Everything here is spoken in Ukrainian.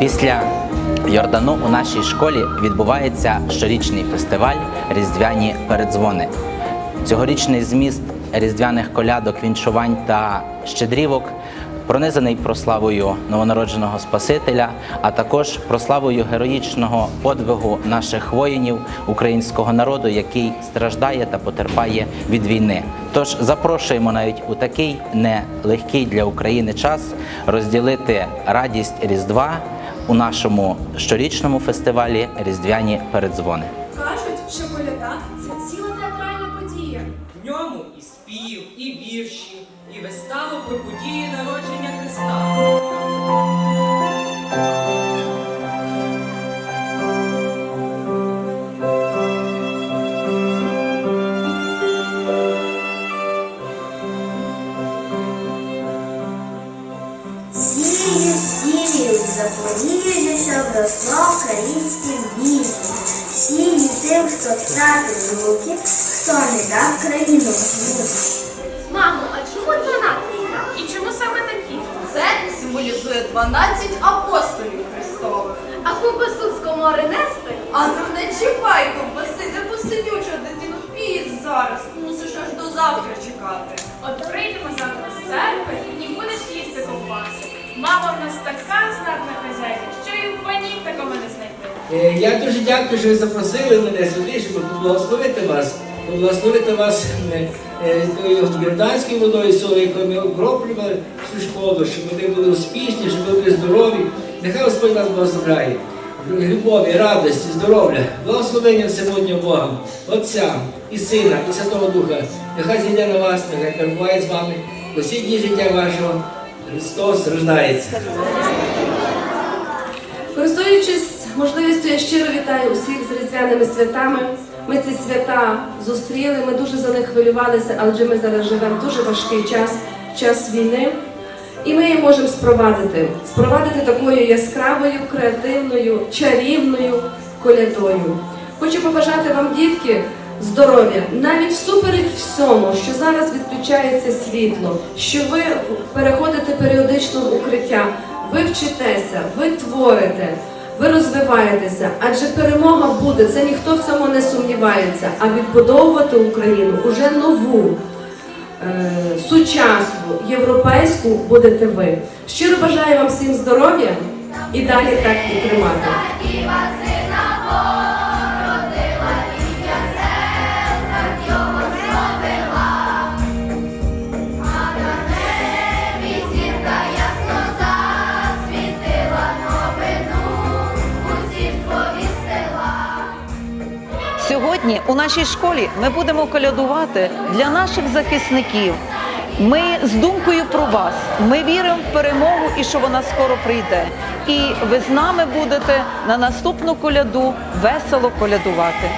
Після Йордану у нашій школі відбувається щорічний фестиваль Різдвяні передзвони. Цьогорічний зміст різдвяних колядок, віншувань та щедрівок пронизаний прославою новонародженого Спасителя, а також прославою героїчного подвигу наших воїнів українського народу, який страждає та потерпає від війни. Тож запрошуємо навіть у такий нелегкий для України час розділити радість Різдва у нашому щорічному фестивалі Різдвяні передзвони. Кажуть, що коляда це ціла театральна подія. В ньому і спів, і вірші, виставу про події народження Христа. Сію, Запоріжжя, щоб росло українське вміння. Сію тим, хто втратив руки, хто не дав країну. Мамо, а чому 12? І чому саме такі? Це символізує 12 апостолів Христових. А ковбасу з комори нести? А ну не чіпай ковбаси, не посидюча дитину піс зараз. Мусиш аж до завтра чекати. От прийдемо завтра з церкви і будеш їсти ковбаси. Мама в нас така знатна хазяйка, що і в панів такого не знайти. Е, Я дуже дякую, що ви запросили мене сюди, щоб поблагословити вас, поблагословити вас е, е, тою Йорданською водою, солою, якою ми окроплювали всю школу, щоб ви були успішні, щоб ви були здорові. Нехай Господь вас благословляє. Любові, радості, здоров'я, благословення всемогутнього Бога, Отця і Сина, і Святого Духа. Нехай зійде на вас, нехай перебуває з вами усі дні життя вашого. Христос рождається. Користуючись можливістю, я щиро вітаю усіх з різдвяними святами. Ми ці свята зустріли, ми дуже за них хвилювалися, адже ми зараз живемо дуже важкий час, час війни. І ми її можемо спровадити. Спровадити такою яскравою, креативною, чарівною колядою. Хочу побажати вам, дітки, здоров'я, навіть всупереч всьому, що зараз відключається світло, що ви переходите періодично в укриття, ви вчитеся, ви творите, ви розвиваєтеся, адже перемога буде, це ніхто в цьому не сумнівається. А відбудовувати Україну уже нову, е, сучасну, європейську будете ви. Щиро бажаю вам всім здоров'я і далі так і тримати. Сьогодні у нашій школі ми будемо колядувати для наших захисників. Ми з думкою про вас. Ми віримо в перемогу і що вона скоро прийде. І ви з нами будете на наступну коляду весело колядувати.